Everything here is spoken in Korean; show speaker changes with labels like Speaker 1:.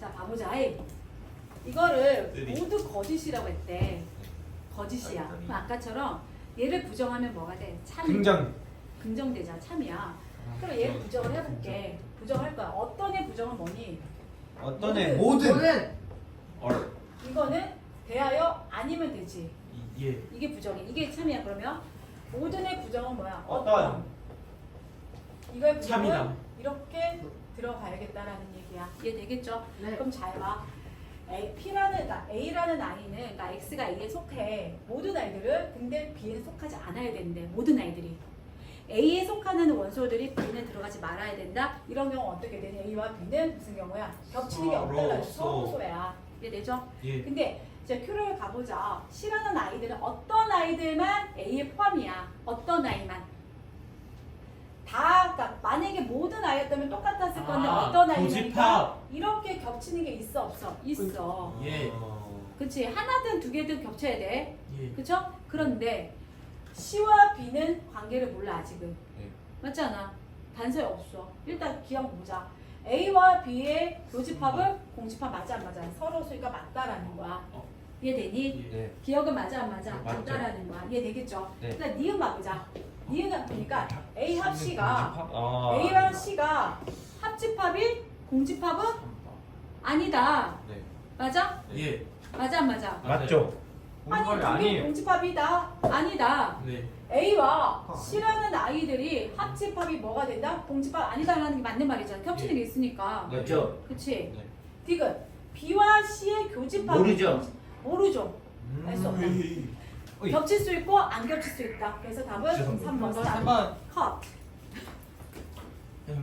Speaker 1: 자, 봐보자. 에이. 이거를
Speaker 2: 쓰리.
Speaker 1: 모두 거짓이라고 했대. 거짓이야.
Speaker 2: 아니, 아니.
Speaker 1: 그럼 아까처럼 얘를 부정하면 뭐가 돼? 참.
Speaker 3: 긍정.
Speaker 1: 긍정되자. 참이야. 그럼 얘를 부정을 해볼게. 부정할 거야. 어떤 애 부정은 뭐니?
Speaker 3: 어떤 애
Speaker 1: 모든.
Speaker 3: 모든.
Speaker 2: 얼.
Speaker 1: 이거는 대하여 아니면 되지.
Speaker 2: 이- 예.
Speaker 1: 이게 부정이. 이게 참이야. 그러면 모든의 부정은 뭐야?
Speaker 3: 어떤.
Speaker 1: 이거의 부정은
Speaker 2: 참이다.
Speaker 1: 이렇게 들어가야겠다라는 얘기 야. 이해 되겠죠?
Speaker 4: 네.
Speaker 1: 그럼 잘 봐. A, P라는 A라는 아이는 그러니까 X가 A에 속해 모든 아이들은 근데 B에 속하지 않아야 되는데 모든 아이들이 A에 속하는 원소들이 B는 들어가지 말아야 된다. 이런 경우 어떻게 되니? A와 B는 무슨 경우야? 겹치는 게 없다가. 서로소야. 이해되죠?
Speaker 2: 예.
Speaker 1: 근데 이제 Q를 가보자. C라는 아이들은 어떤 아이들만 A에 포함이야. 어떤 아이만. 다, 그러니까 만약에 모든 아이였다면 똑같았을 건데
Speaker 2: 아,
Speaker 1: 어떤 아이니까
Speaker 2: 고집합.
Speaker 1: 이렇게 겹치는 게 있어 없어? 있어.
Speaker 2: 예.
Speaker 1: 그치 하나든 두 개든 겹쳐야 돼.
Speaker 2: 예.
Speaker 1: 그쵸? 그런데 C와 B는 관계를 몰라 아직은.
Speaker 2: 예.
Speaker 1: 맞지 않아? 단서에 없어. 일단 기억 보자. A와 B의 교집합은 공집합 맞아 안 맞아? 서로 소리가 맞다라는 거야.
Speaker 2: 어.
Speaker 1: 이해되니?
Speaker 2: 예.
Speaker 3: 네.
Speaker 1: 기억은 맞아 안 맞아?
Speaker 3: 네, 맞죠.
Speaker 1: 이해되겠죠?
Speaker 3: 네.
Speaker 1: 일단 니은 봐보자. 니은은 보니까 A 합 C가
Speaker 3: 어.
Speaker 1: A랑 C가 합집합이 공집합은 아니다.
Speaker 2: 네.
Speaker 1: 맞아?
Speaker 2: 예.
Speaker 1: 맞아 안 맞아?
Speaker 3: 맞죠?
Speaker 1: 아니
Speaker 3: 아니에요.
Speaker 1: 공집합이다. 아니다.
Speaker 2: 네.
Speaker 1: A와 C라는 아이들이 합집합이 뭐가 된다? 공집합 아니다라는 게 맞는 말이잖아. 겹치는 게 있으니까.
Speaker 3: 맞죠?
Speaker 1: 그치?
Speaker 2: 네.
Speaker 1: 디귿 B와 C의 교집합이
Speaker 3: 모르죠.
Speaker 1: 모르죠. 알 수 없다.
Speaker 3: 어이.
Speaker 1: 겹칠 수 있고 안 겹칠 수 있다. 그래서 답은
Speaker 2: 죄송합니다.
Speaker 1: 3번.
Speaker 3: 3번.
Speaker 1: 컷.
Speaker 2: 야,